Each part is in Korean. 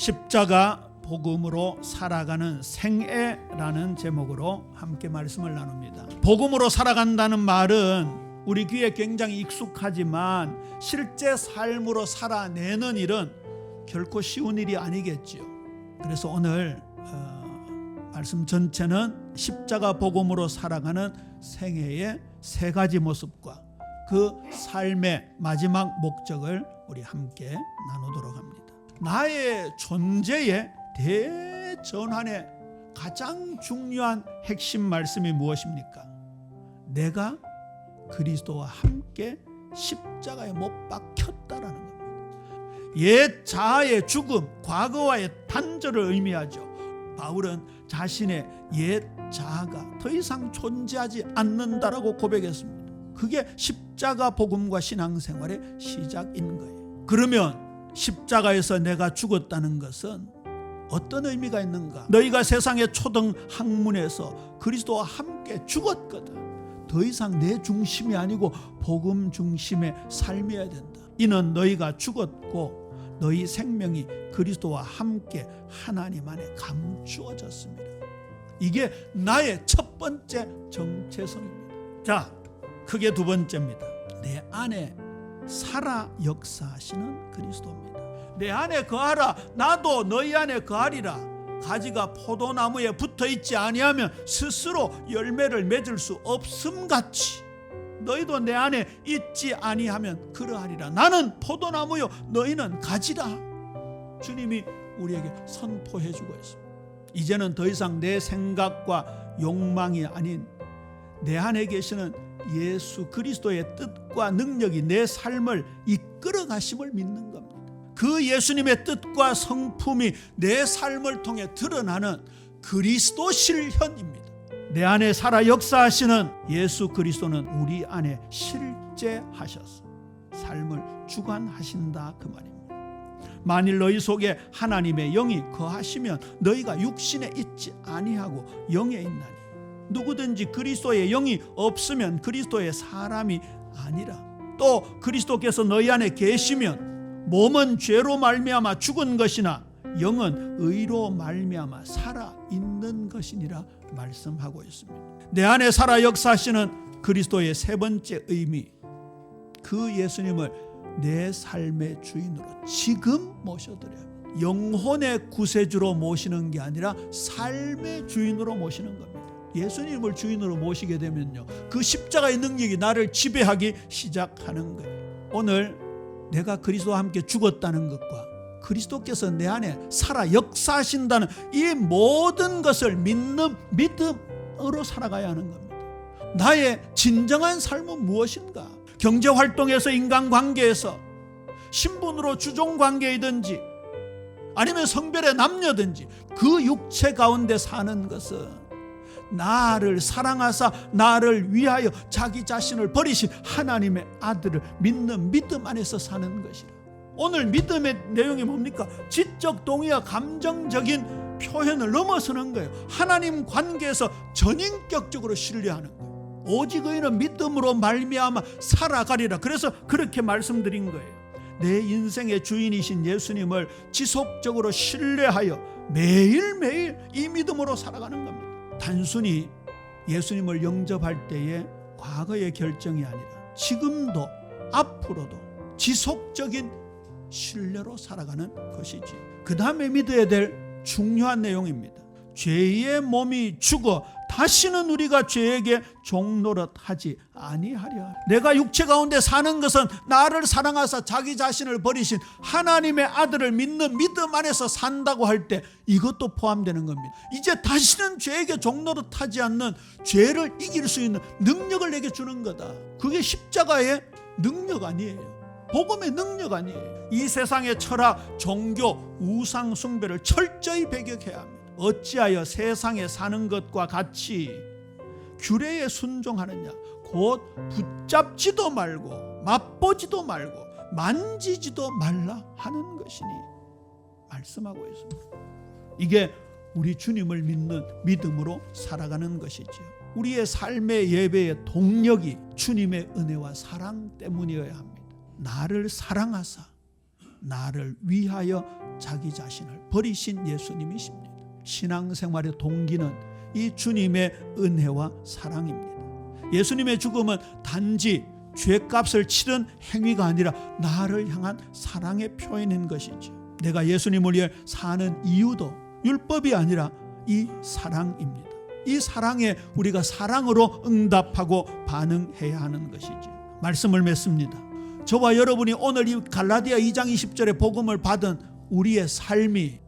십자가 복음으로 살아가는 생애라는 제목으로 함께 말씀을 나눕니다. 복음으로 살아간다는 말은 우리 귀에 굉장히 익숙하지만 실제 삶으로 살아내는 일은 결코 쉬운 일이 아니겠지요. 그래서 오늘 어, 말씀 전체는 십자가 복음으로 살아가는 생애의 세 가지 모습과 그 삶의 마지막 목적을 우리 함께 나누도록 합니다. 나의 존재의 대전환의 가장 중요한 핵심 말씀이 무엇입니까? 내가 그리스도와 함께 십자가에 못 박혔다라는 겁니다. 옛 자아의 죽음, 과거와의 단절을 의미하죠. 바울은 자신의 옛 자아가 더 이상 존재하지 않는다라고 고백했습니다. 그게 십자가 복음과 신앙생활의 시작인 거예요. 그러면 십자가에서 내가 죽었다는 것은 어떤 의미가 있는가? 너희가 세상의 초등 학문에서 그리스도와 함께 죽었거든. 더 이상 내 중심이 아니고 복음 중심의 삶이어야 된다. 이는 너희가 죽었고 너희 생명이 그리스도와 함께 하나님 안에 감추어졌습니다. 이게 나의 첫 번째 정체성입니다. 자, 크게 두 번째입니다. 내 안에 살아 역사하시는 그리스도입니다. 내 안에 거하라 나도 너희 안에 거하리라. 가지가 포도나무에 붙어 있지 아니하면 스스로 열매를 맺을 수 없음 같이 너희도 내 안에 있지 아니하면 그러하리라. 나는 포도나무요 너희는 가지라. 주님이 우리에게 선포해 주고 있습니다. 이제는 더 이상 내 생각과 욕망이 아닌 내 안에 계시는 예수 그리스도의 뜻 과 능력이 내 삶을 이끌어 가심을 믿는 겁니다. 그 예수님의 뜻과 성품이 내 삶을 통해 드러나는 그리스도 실현입니다. 내 안에 살아 역사하시는 예수 그리스도는 우리 안에 실제 하셔서 삶을 주관하신다 그 말입니다. 만일 너희 속에 하나님의 영이 거하시면 너희가 육신에 있지 아니하고 영에 있나니 누구든지 그리스도의 영이 없으면 그리스도의 사람이 아니라 또 그리스도께서 너희 안에 계시면 몸은 죄로 말미암아 죽은 것이나 영은 의로 말미암아 살아 있는 것이니라 말씀하고 있습니다. 내 안에 살아 역사하시는 그리스도의 세 번째 의미 그 예수님을 내 삶의 주인으로 지금 모셔드려야 합니다. 영혼의 구세주로 모시는 게 아니라 삶의 주인으로 모시는 겁니다. 예수님을 주인으로 모시게 되면요. 그 십자가의 능력이 나를 지배하기 시작하는 거예요. 오늘 내가 그리스도와 함께 죽었다는 것과 그리스도께서 내 안에 살아 역사하신다는 이 모든 것을 믿는 믿음으로 살아가야 하는 겁니다. 나의 진정한 삶은 무엇인가? 경제 활동에서 인간 관계에서 신분으로 주종 관계이든지 아니면 성별의 남녀든지 그 육체 가운데 사는 것은 나를 사랑하사 나를 위하여 자기 자신을 버리신 하나님의 아들을 믿는 믿음 안에서 사는 것이라. 오늘 믿음의 내용이 뭡니까? 지적 동의와 감정적인 표현을 넘어서는 거예요. 하나님 관계에서 전인격적으로 신뢰하는 거예요. 오직 의인은 믿음으로 말미암아 살아가리라. 그래서 그렇게 말씀드린 거예요. 내 인생의 주인이신 예수님을 지속적으로 신뢰하여 매일매일 이 믿음으로 살아가는 겁니다. 단순히 예수님을 영접할 때의 과거의 결정이 아니라 지금도 앞으로도 지속적인 신뢰로 살아가는 것이지. 그 다음에 믿어야 될 중요한 내용입니다. 죄의 몸이 죽어 다시는 우리가 죄에게 종노릇 하지 아니하려. 내가 육체 가운데 사는 것은 나를 사랑하사 자기 자신을 버리신 하나님의 아들을 믿는 믿음 안에서 산다고 할 때 이것도 포함되는 겁니다. 이제 다시는 죄에게 종노릇 하지 않는 죄를 이길 수 있는 능력을 내게 주는 거다. 그게 십자가의 능력 아니에요. 복음의 능력 아니에요. 이 세상의 철학, 종교, 우상 숭배를 철저히 배격해야 합니다. 어찌하여 세상에 사는 것과 같이 규례에 순종하느냐 곧 붙잡지도 말고 맛보지도 말고 만지지도 말라 하는 것이니 말씀하고 있습니다. 이게 우리 주님을 믿는 믿음으로 살아가는 것이지요. 우리의 삶의 예배의 동력이 주님의 은혜와 사랑 때문이어야 합니다. 나를 사랑하사 나를 위하여 자기 자신을 버리신 예수님이십니다. 신앙생활의 동기는 이 주님의 은혜와 사랑입니다. 예수님의 죽음은 단지 죄값을 치른 행위가 아니라 나를 향한 사랑의 표현인 것이죠. 내가 예수님을 위해 사는 이유도 율법이 아니라 이 사랑입니다. 이 사랑에 우리가 사랑으로 응답하고 반응해야 하는 것이죠. 말씀을 맺습니다. 저와 여러분이 오늘 이 갈라디아 2장 20절의 복음을 받은 우리의 삶이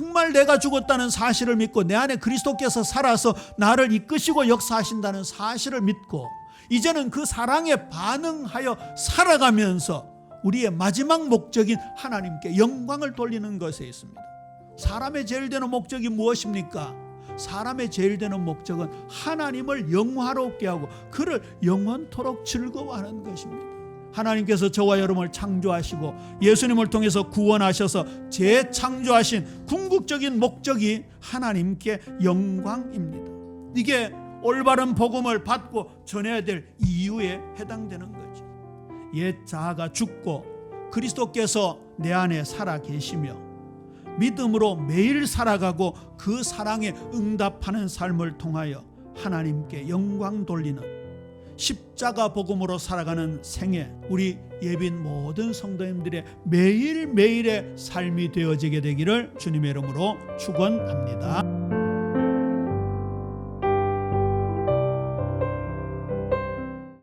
정말 내가 죽었다는 사실을 믿고 내 안에 그리스도께서 살아서 나를 이끄시고 역사하신다는 사실을 믿고 이제는 그 사랑에 반응하여 살아가면서 우리의 마지막 목적인 하나님께 영광을 돌리는 것에 있습니다. 사람의 제일 되는 목적이 무엇입니까? 사람의 제일 되는 목적은 하나님을 영화롭게 하고 그를 영원토록 즐거워하는 것입니다. 하나님께서 저와 여러분을 창조하시고 예수님을 통해서 구원하셔서 재창조하신 궁극적인 목적이 하나님께 영광입니다. 이게 올바른 복음을 받고 전해야 될 이유에 해당되는 거죠. 옛 자아가 죽고 그리스도께서 내 안에 살아 계시며 믿음으로 매일 살아가고 그 사랑에 응답하는 삶을 통하여 하나님께 영광 돌리는 십자가 복음으로 살아가는 생애 우리 예빈 모든 성도님들의 매일매일의 삶이 되어지게 되기를 주님의 이름으로 축원합니다.